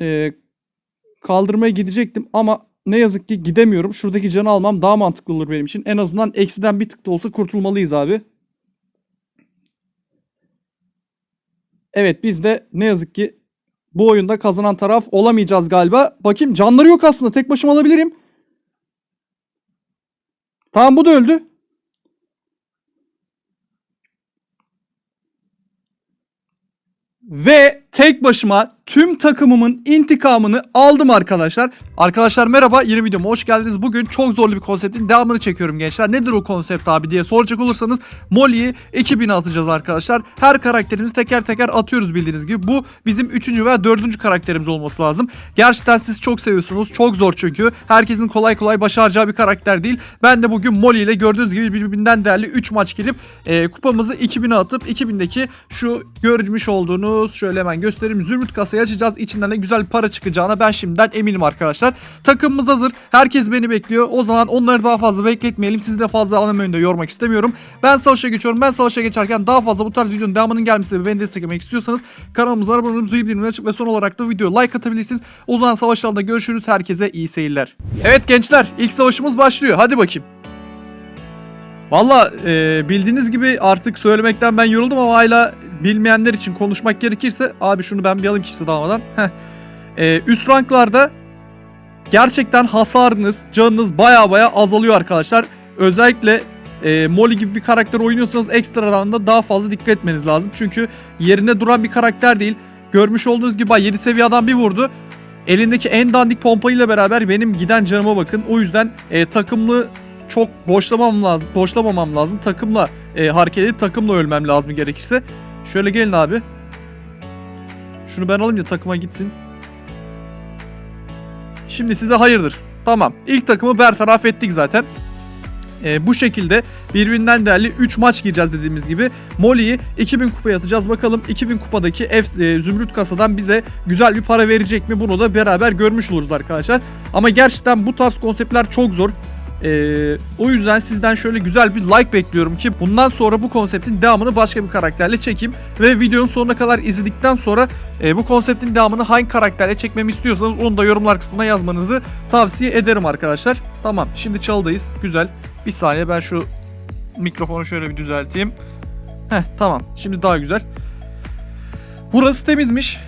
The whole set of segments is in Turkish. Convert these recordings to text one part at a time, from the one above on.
e, kaldırmaya gidecektim ama ne yazık ki gidemiyorum. Şuradaki canı almam daha mantıklı olur benim için. En azından eksiden bir tık da olsa kurtulmalıyız abi. Evet biz de ne yazık ki bu oyunda kazanan taraf olamayacağız galiba. Bakayım canları yok aslında. Tek başıma alabilirim. Tamam bu da öldü. Ve tek başıma tüm takımımın intikamını aldım arkadaşlar. Arkadaşlar merhaba yeni videoma hoş geldiniz. Bugün çok zorlu bir konseptin devamını çekiyorum gençler. Nedir o konsept abi diye soracak olursanız Molly'yi 2000'e atacağız arkadaşlar. Her karakterimizi teker teker atıyoruz bildiğiniz gibi. Bu bizim 3. veya 4. karakterimiz olması lazım. Gerçekten siz çok seviyorsunuz. Çok zor çünkü. Herkesin kolay kolay başaracağı bir karakter değil. Ben de bugün Molly ile gördüğünüz gibi birbirinden değerli 3 maç girip e, kupamızı 2000'e atıp 2000'deki şu görmüş olduğunuz şöyle hemen göstereyim. Zümrüt kasayı açacağız. İçinden de güzel para çıkacağına ben şimdiden eminim arkadaşlar. Takımımız hazır. Herkes beni bekliyor. O zaman onları daha fazla bekletmeyelim. Sizi de fazla anlam önünde yormak istemiyorum. Ben savaşa geçiyorum. Ben savaşa geçerken daha fazla bu tarz videonun devamının gelmesini ve beni desteklemek istiyorsanız kanalımıza abone olup zil bildirimleri açıp ve son olarak da videoya like atabilirsiniz. O zaman savaşlarda görüşürüz. Herkese iyi seyirler. Evet gençler ilk savaşımız başlıyor. Hadi bakayım. Valla e, bildiğiniz gibi artık söylemekten ben yoruldum ama hala bilmeyenler için konuşmak gerekirse abi şunu ben bir alayım kimse dalmadan. Heh. E, üst ranklarda gerçekten hasarınız, canınız baya baya azalıyor arkadaşlar. Özellikle e, Molly gibi bir karakter oynuyorsanız ekstradan da daha fazla dikkat etmeniz lazım. Çünkü yerine duran bir karakter değil. Görmüş olduğunuz gibi 7 seviye adam bir vurdu. Elindeki en dandik pompayla beraber benim giden canıma bakın. O yüzden e, takımlı çok boşlamam lazım. Boşlamamam lazım. Takımla e, hareket edip takımla ölmem lazım gerekirse. Şöyle gelin abi. Şunu ben alayım da takıma gitsin. Şimdi size hayırdır. Tamam. İlk takımı bertaraf ettik zaten. E, bu şekilde birbirinden değerli 3 maç gireceğiz dediğimiz gibi. Molly'yi 2000 kupaya atacağız. Bakalım 2000 kupadaki F, e, Zümrüt kasadan bize güzel bir para verecek mi? Bunu da beraber görmüş oluruz arkadaşlar. Ama gerçekten bu tarz konseptler çok zor. Ee, o yüzden sizden şöyle güzel bir like bekliyorum ki bundan sonra bu konseptin devamını başka bir karakterle çekeyim. Ve videonun sonuna kadar izledikten sonra e, bu konseptin devamını hangi karakterle çekmemi istiyorsanız onu da yorumlar kısmına yazmanızı tavsiye ederim arkadaşlar. Tamam şimdi çaldayız. Güzel. Bir saniye ben şu mikrofonu şöyle bir düzelteyim. Heh tamam şimdi daha güzel. Burası temizmiş.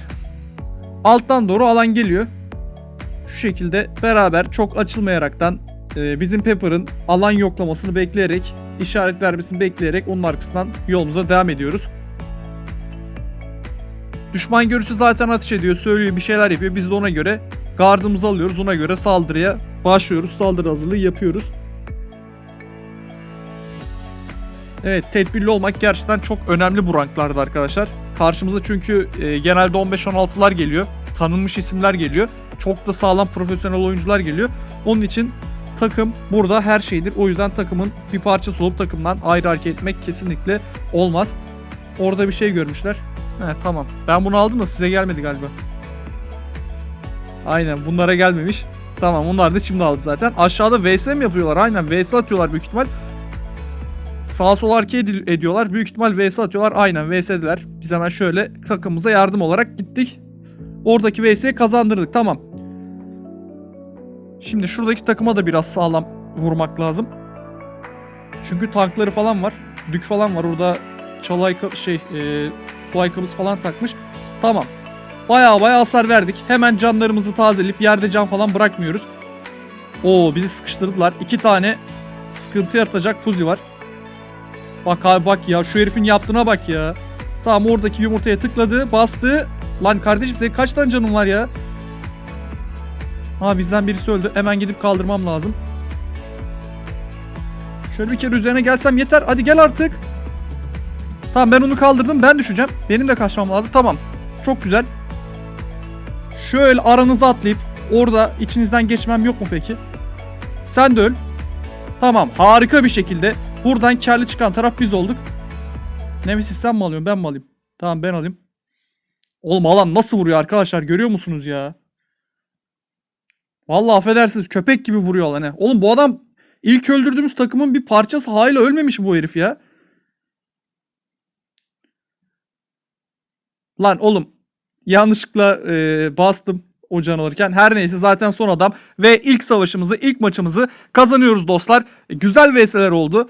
Alttan doğru alan geliyor. Şu şekilde beraber çok açılmayaraktan e, bizim Pepper'ın alan yoklamasını bekleyerek, işaret vermesini bekleyerek onun arkasından yolumuza devam ediyoruz. Düşman görüşü zaten ateş ediyor, söylüyor, bir şeyler yapıyor. Biz de ona göre gardımızı alıyoruz. Ona göre saldırıya başlıyoruz. Saldırı hazırlığı yapıyoruz. Evet, tedbirli olmak gerçekten çok önemli bu ranklarda arkadaşlar. Karşımıza çünkü e, genelde 15-16'lar geliyor. Tanınmış isimler geliyor. Çok da sağlam profesyonel oyuncular geliyor. Onun için takım burada her şeydir. O yüzden takımın bir parçası olup takımdan ayrı hareket etmek kesinlikle olmaz. Orada bir şey görmüşler. He tamam. Ben bunu aldım da size gelmedi galiba. Aynen bunlara gelmemiş. Tamam onlar da şimdi aldı zaten. Aşağıda VS mi yapıyorlar? Aynen VS atıyorlar büyük ihtimal. Sağa sola hareket ed- ediyorlar. Büyük ihtimal VS atıyorlar. Aynen VS'diler. Biz hemen şöyle takımımıza yardım olarak gittik. Oradaki VS'yi kazandırdık. Tamam. Şimdi şuradaki takıma da biraz sağlam vurmak lazım. Çünkü tankları falan var. Dük falan var. Orada çalay şey e, su ayakkabısı falan takmış. Tamam. Baya baya hasar verdik. Hemen canlarımızı tazeleyip yerde can falan bırakmıyoruz. Oo bizi sıkıştırdılar. İki tane sıkıntı yaratacak fuzi var. Bak abi bak ya şu herifin yaptığına bak ya. Tamam oradaki yumurtaya tıkladı bastı. Lan kardeşim senin kaç tane canın var ya? Ha bizden birisi öldü. Hemen gidip kaldırmam lazım. Şöyle bir kere üzerine gelsem yeter. Hadi gel artık. Tamam ben onu kaldırdım. Ben düşeceğim. Benim de kaçmam lazım. Tamam. Çok güzel. Şöyle aranıza atlayıp orada içinizden geçmem yok mu peki? Sen de öl. Tamam. Harika bir şekilde buradan karlı çıkan taraf biz olduk. Nemesis sen mi alıyorsun? Ben mi alayım? Tamam ben alayım. Oğlum alan nasıl vuruyor arkadaşlar? Görüyor musunuz ya? Vallahi affedersiniz köpek gibi vuruyor lan he. Oğlum bu adam ilk öldürdüğümüz takımın bir parçası hala ölmemiş bu herif ya. Lan oğlum yanlışlıkla e, bastım. o can alırken. Her neyse zaten son adam ve ilk savaşımızı, ilk maçımızı kazanıyoruz dostlar. Güzel VS'ler oldu.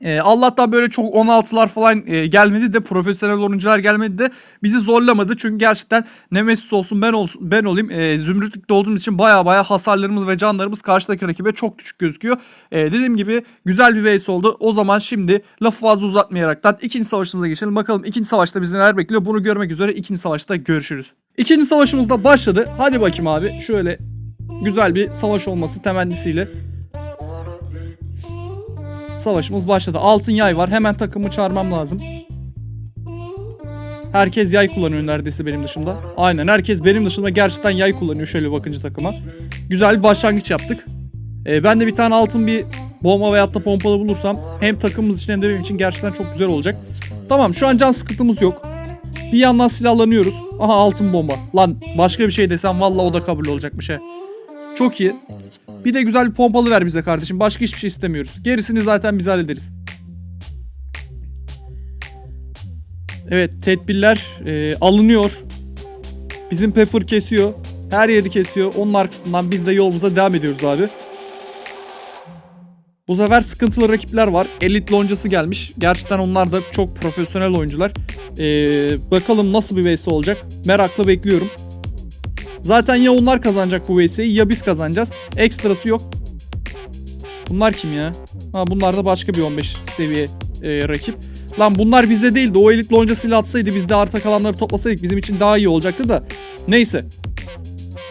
E, Allah'tan böyle çok 16'lar falan e, gelmedi de profesyonel oyuncular gelmedi de bizi zorlamadı. Çünkü gerçekten Nemesis olsun ben olsun ben olayım e, zümrütlükte olduğumuz için baya baya hasarlarımız ve canlarımız karşıdaki rakibe çok düşük gözüküyor. E, dediğim gibi güzel bir vs oldu. O zaman şimdi lafı fazla uzatmayaraktan ikinci savaşımıza geçelim. Bakalım ikinci savaşta bizi neler bekliyor bunu görmek üzere ikinci savaşta görüşürüz. İkinci savaşımız da başladı. Hadi bakayım abi şöyle güzel bir savaş olması temennisiyle savaşımız başladı. Altın yay var. Hemen takımı çağırmam lazım. Herkes yay kullanıyor neredeyse benim dışımda. Aynen herkes benim dışında gerçekten yay kullanıyor şöyle bakınca takıma. Güzel bir başlangıç yaptık. Ee, ben de bir tane altın bir bomba veyahut da pompalı bulursam hem takımımız için hem de benim için gerçekten çok güzel olacak. Tamam şu an can sıkıntımız yok. Bir yandan silahlanıyoruz. Aha altın bomba. Lan başka bir şey desem valla o da kabul olacakmış he. Çok iyi. Bir de güzel bir pompalı ver bize kardeşim. Başka hiçbir şey istemiyoruz. Gerisini zaten biz hallederiz. Evet tedbirler e, alınıyor. Bizim Pepper kesiyor. Her yeri kesiyor. Onun arkasından biz de yolumuza devam ediyoruz abi. Bu sefer sıkıntılı rakipler var. Elit loncası gelmiş. Gerçekten onlar da çok profesyonel oyuncular. Ee, bakalım nasıl bir vs olacak. Merakla bekliyorum. Zaten ya onlar kazanacak bu vs'yi ya biz kazanacağız. Ekstrası yok. Bunlar kim ya? Ha bunlar da başka bir 15 seviye e, rakip. Lan bunlar bizde değildi. O elit loncasıyla atsaydı biz de arta kalanları toplasaydık bizim için daha iyi olacaktı da. Neyse.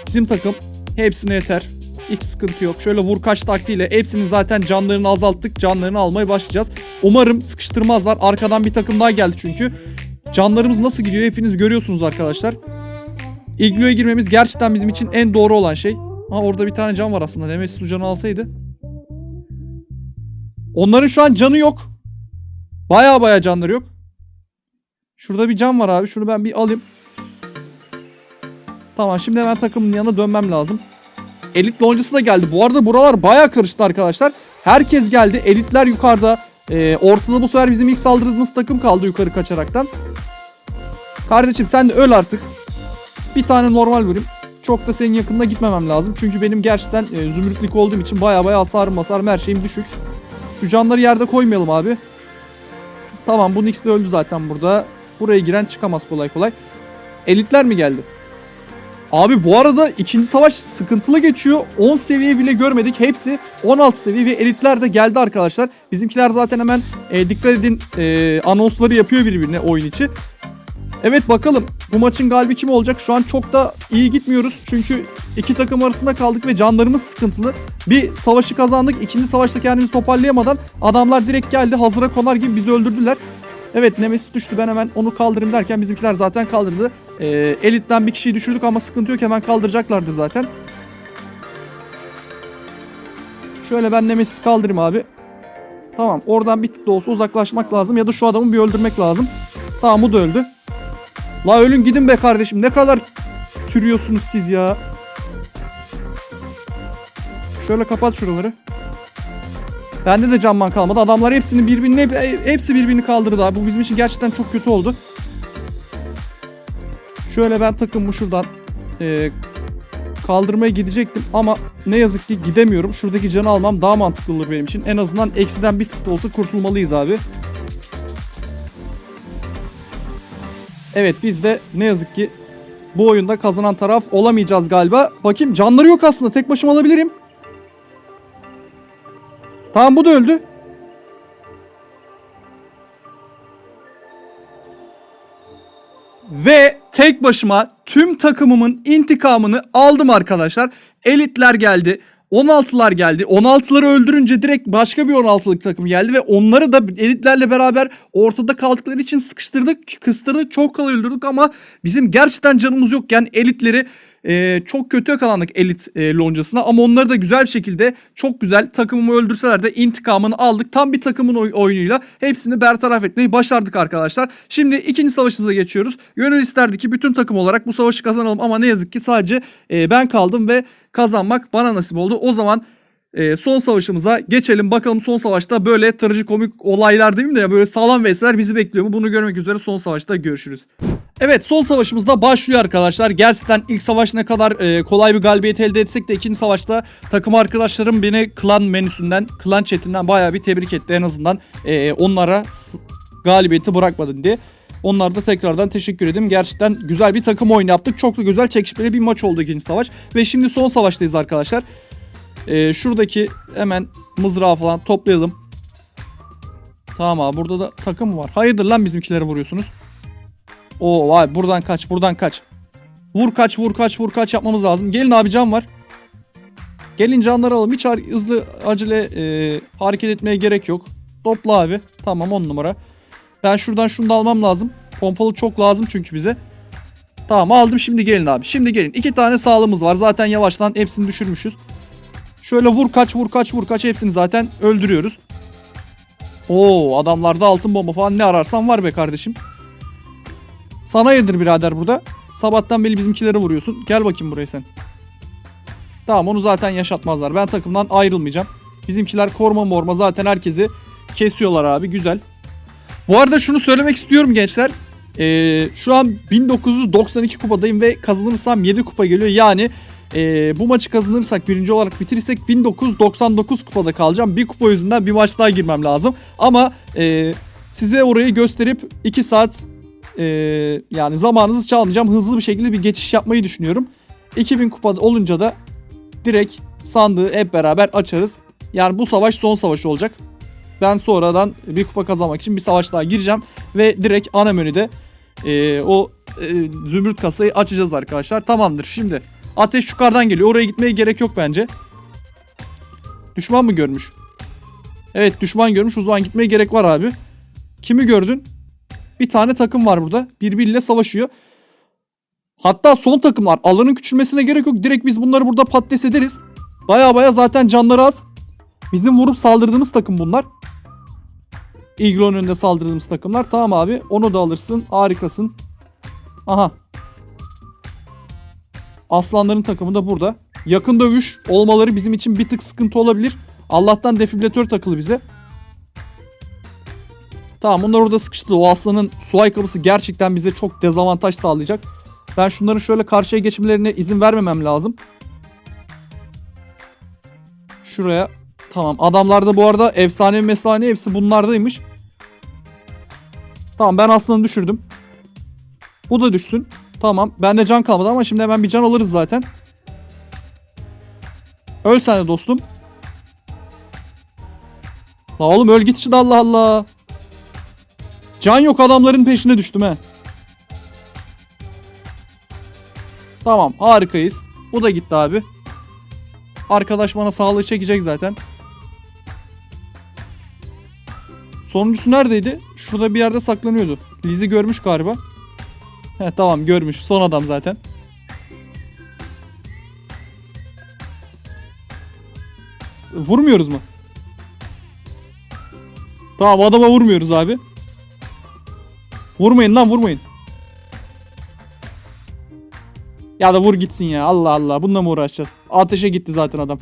Bizim takım hepsine yeter. Hiç sıkıntı yok. Şöyle vur kaç taktiğiyle hepsinin zaten canlarını azalttık. Canlarını almaya başlayacağız. Umarım sıkıştırmazlar. Arkadan bir takım daha geldi çünkü. Canlarımız nasıl gidiyor hepiniz görüyorsunuz arkadaşlar. İglo'ya girmemiz gerçekten bizim için en doğru olan şey. Ha orada bir tane can var aslında. Nemesis bu canı alsaydı. Onların şu an canı yok. Baya baya canları yok. Şurada bir can var abi. Şunu ben bir alayım. Tamam şimdi hemen takımın yanına dönmem lazım. Elit loncası da geldi. Bu arada buralar baya karıştı arkadaşlar. Herkes geldi. Elitler yukarıda. Ee, ortada bu sefer bizim ilk saldırdığımız takım kaldı yukarı kaçaraktan. Kardeşim sen de öl artık. Bir tane normal vurayım. Çok da senin yakınına gitmemem lazım. Çünkü benim gerçekten e, zümrütlük olduğum için baya baya hasarım hasarım her şeyim düşük. Şu canları yerde koymayalım abi. Tamam bu Nix de öldü zaten burada. Buraya giren çıkamaz kolay kolay. Elitler mi geldi? Abi bu arada ikinci savaş sıkıntılı geçiyor. 10 seviye bile görmedik. Hepsi 16 seviye ve elitler de geldi arkadaşlar. Bizimkiler zaten hemen e, dikkat edin e, anonsları yapıyor birbirine oyun içi. Evet bakalım bu maçın galibi kim olacak? Şu an çok da iyi gitmiyoruz. Çünkü iki takım arasında kaldık ve canlarımız sıkıntılı. Bir savaşı kazandık. ikinci savaşta kendimizi toparlayamadan adamlar direkt geldi. Hazıra konar gibi bizi öldürdüler. Evet Nemesis düştü ben hemen onu kaldırayım derken bizimkiler zaten kaldırdı. Ee, elitten bir kişiyi düşürdük ama sıkıntı yok hemen kaldıracaklardı zaten. Şöyle ben Nemesis'i kaldırayım abi. Tamam oradan bir tık da olsa uzaklaşmak lazım ya da şu adamı bir öldürmek lazım. Tamam bu da öldü. La ölün gidin be kardeşim ne kadar türüyorsunuz siz ya. Şöyle kapat şuraları. Bende de canman kalmadı. Adamlar hepsini birbirini hep- hepsi birbirini kaldırdı abi. Bu bizim için gerçekten çok kötü oldu. Şöyle ben takımımı şuradan e, kaldırmaya gidecektim ama ne yazık ki gidemiyorum. Şuradaki canı almam daha mantıklı olur benim için. En azından eksiden bir tık da olsa kurtulmalıyız abi. Evet biz de ne yazık ki bu oyunda kazanan taraf olamayacağız galiba. Bakayım canları yok aslında. Tek başıma alabilirim. Tamam bu da öldü. Ve tek başıma tüm takımımın intikamını aldım arkadaşlar. Elitler geldi. 16'lar geldi. 16'ları öldürünce direkt başka bir 16'lık takım geldi ve onları da elitlerle beraber ortada kaldıkları için sıkıştırdık, kıstırdık, çok kolay öldürdük ama bizim gerçekten canımız yokken elitleri e, çok kötü yakalandık elit e, loncasına ama onları da güzel bir şekilde çok güzel takımımı öldürseler de intikamını aldık. Tam bir takımın oy- oyunuyla hepsini bertaraf etmeyi başardık arkadaşlar. Şimdi ikinci savaşımıza geçiyoruz. Gönül isterdi ki bütün takım olarak bu savaşı kazanalım ama ne yazık ki sadece e, ben kaldım ve kazanmak bana nasip oldu. O zaman e, son savaşımıza geçelim. Bakalım son savaşta böyle trajikomik olaylar değil mi de böyle sağlam vs'ler bizi bekliyor mu? Bunu görmek üzere son savaşta görüşürüz. Evet son savaşımızda başlıyor arkadaşlar. Gerçekten ilk savaş ne kadar e, kolay bir galibiyet elde etsek de ikinci savaşta takım arkadaşlarım beni klan menüsünden, klan chatinden bayağı bir tebrik etti. En azından e, onlara galibiyeti bırakmadın diye. Onlara da tekrardan teşekkür ederim. Gerçekten güzel bir takım oyunu yaptık. Çok da güzel çekişmeli bir maç oldu ikinci savaş. Ve şimdi son savaştayız arkadaşlar. E, şuradaki hemen mızrağı falan toplayalım. Tamam abi burada da takım var? Hayırdır lan bizimkileri vuruyorsunuz? Oo vay buradan kaç buradan kaç. Vur kaç vur kaç vur kaç yapmamız lazım. Gelin abi can var. Gelin canları alalım. Hiç hızlı acele e, hareket etmeye gerek yok. Topla abi. Tamam 10 numara. Ben şuradan şunu da almam lazım. Pompalı çok lazım çünkü bize. Tamam aldım şimdi gelin abi. Şimdi gelin. İki tane sağlığımız var. Zaten yavaştan hepsini düşürmüşüz. Şöyle vur kaç vur kaç vur kaç hepsini zaten öldürüyoruz. Oo adamlarda altın bomba falan ne ararsan var be kardeşim. Sana yedir birader burada. Sabahtan beri bizimkileri vuruyorsun. Gel bakayım buraya sen. Tamam onu zaten yaşatmazlar. Ben takımdan ayrılmayacağım. Bizimkiler koruma morma zaten herkesi kesiyorlar abi. Güzel. Bu arada şunu söylemek istiyorum gençler. Ee, şu an 1992 kupadayım ve kazanırsam 7 kupa geliyor. Yani ee, bu maçı kazanırsak birinci olarak bitirirsek 1999 kupada kalacağım. Bir kupa yüzünden bir maç daha girmem lazım. Ama ee, size orayı gösterip 2 saat ee, yani zamanınızı çalmayacağım. Hızlı bir şekilde bir geçiş yapmayı düşünüyorum. 2000 kupada olunca da direkt sandığı hep beraber açarız. Yani bu savaş son savaş olacak. Ben sonradan bir kupa kazanmak için bir savaş daha gireceğim. Ve direkt ana menüde ee, o ee, zümrüt kasayı açacağız arkadaşlar. Tamamdır şimdi. Ateş yukarıdan geliyor. Oraya gitmeye gerek yok bence. Düşman mı görmüş? Evet düşman görmüş. O zaman gitmeye gerek var abi. Kimi gördün? Bir tane takım var burada. Birbiriyle savaşıyor. Hatta son takımlar. Alanın küçülmesine gerek yok. Direkt biz bunları burada patates ederiz. Baya baya zaten canları az. Bizim vurup saldırdığımız takım bunlar. İglon önünde saldırdığımız takımlar. Tamam abi. Onu da alırsın. Harikasın. Aha. Aslanların takımı da burada. Yakın dövüş olmaları bizim için bir tık sıkıntı olabilir. Allah'tan defibrilatör takılı bize. Tamam onlar orada sıkıştı. O aslanın su ayakkabısı gerçekten bize çok dezavantaj sağlayacak. Ben şunların şöyle karşıya geçmelerine izin vermemem lazım. Şuraya. Tamam. Adamlarda bu arada efsane mesane hepsi bunlardaymış. Tamam ben aslanı düşürdüm. Bu da düşsün. Tamam. Bende can kalmadı ama şimdi hemen bir can alırız zaten. Öl sen de dostum. La oğlum öl git işte Allah Allah. Can yok adamların peşine düştüm he. Tamam harikayız. Bu da gitti abi. Arkadaş bana sağlığı çekecek zaten. Sonuncusu neredeydi? Şurada bir yerde saklanıyordu. Liz'i görmüş galiba. He tamam görmüş. Son adam zaten. Vurmuyoruz mu? Tamam adama vurmuyoruz abi. Vurmayın lan vurmayın. Ya da vur gitsin ya. Allah Allah. Bununla mı uğraşacağız? Ateşe gitti zaten adam.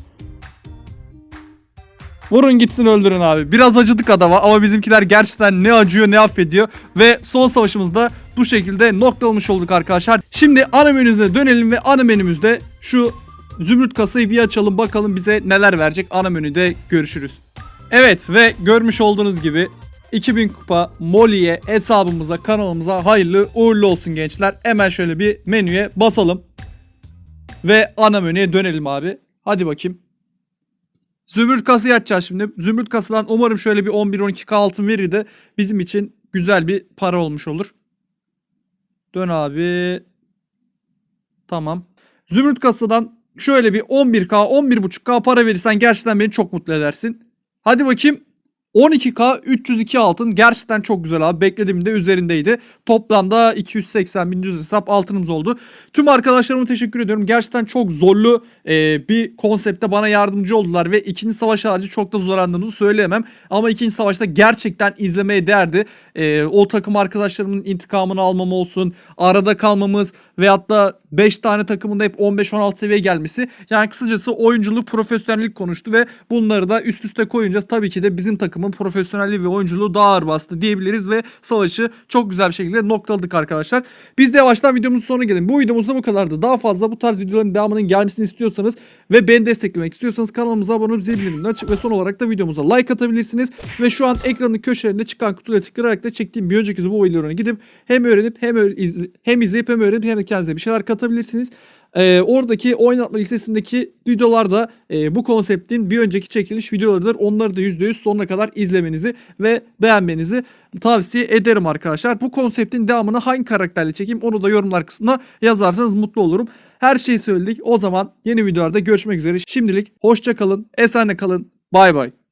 Vurun gitsin öldürün abi. Biraz acıdık adama ama bizimkiler gerçekten ne acıyor ne affediyor. Ve son savaşımızda bu şekilde noktalamış olduk arkadaşlar. Şimdi ana menümüze dönelim ve ana menümüzde şu zümrüt kasayı bir açalım bakalım bize neler verecek. Ana menüde görüşürüz. Evet ve görmüş olduğunuz gibi 2000 kupa Molly'e hesabımıza kanalımıza hayırlı uğurlu olsun gençler. Hemen şöyle bir menüye basalım. Ve ana menüye dönelim abi. Hadi bakayım. Zümrüt kasayı açacağız şimdi. Zümrüt kasadan umarım şöyle bir 11-12k altın verir de bizim için güzel bir para olmuş olur. Dön abi. Tamam. Zümrüt kasadan şöyle bir 11k 11.5k para verirsen gerçekten beni çok mutlu edersin. Hadi bakayım. 12k 302 altın gerçekten çok güzel abi. Beklediğimin de üzerindeydi. Toplamda 280 bin düz hesap altınımız oldu. Tüm arkadaşlarıma teşekkür ediyorum. Gerçekten çok zorlu e, bir konsepte bana yardımcı oldular ve ikinci savaş harici çok da zorlandığımızı söyleyemem. Ama ikinci savaşta gerçekten izlemeye değerdi. E, o takım arkadaşlarımın intikamını almam olsun, arada kalmamız veyahut da 5 tane takımında hep 15-16 seviye gelmesi. Yani kısacası oyunculuk, profesyonellik konuştu ve bunları da üst üste koyunca tabii ki de bizim takımın profesyonelliği ve oyunculuğu daha ağır bastı diyebiliriz ve savaşı çok güzel bir şekilde noktaladık arkadaşlar. Biz de yavaştan videomuzun sonuna gelelim. Bu videomuzda bu kadardı. Daha fazla bu tarz videoların devamının gelmesini istiyorsanız ve beni desteklemek istiyorsanız kanalımıza abone olup zil bildirimini açık ve son olarak da videomuza like atabilirsiniz. Ve şu an ekranın köşelerinde çıkan kutuya tıklayarak da çektiğim bir önceki bu videolarına gidip hem öğrenip hem, hem izleyip hem öğrenip hem de kendinize bir şeyler katabilirsiniz. Ee, oradaki oynatma listesindeki videolarda e, bu konseptin bir önceki çekiliş videolarıdır. Onları da %100 sonuna kadar izlemenizi ve beğenmenizi tavsiye ederim arkadaşlar. Bu konseptin devamını hangi karakterle çekeyim onu da yorumlar kısmına yazarsanız mutlu olurum. Her şeyi söyledik. O zaman yeni videolarda görüşmek üzere. Şimdilik hoşça kalın, esenle kalın. Bay bay.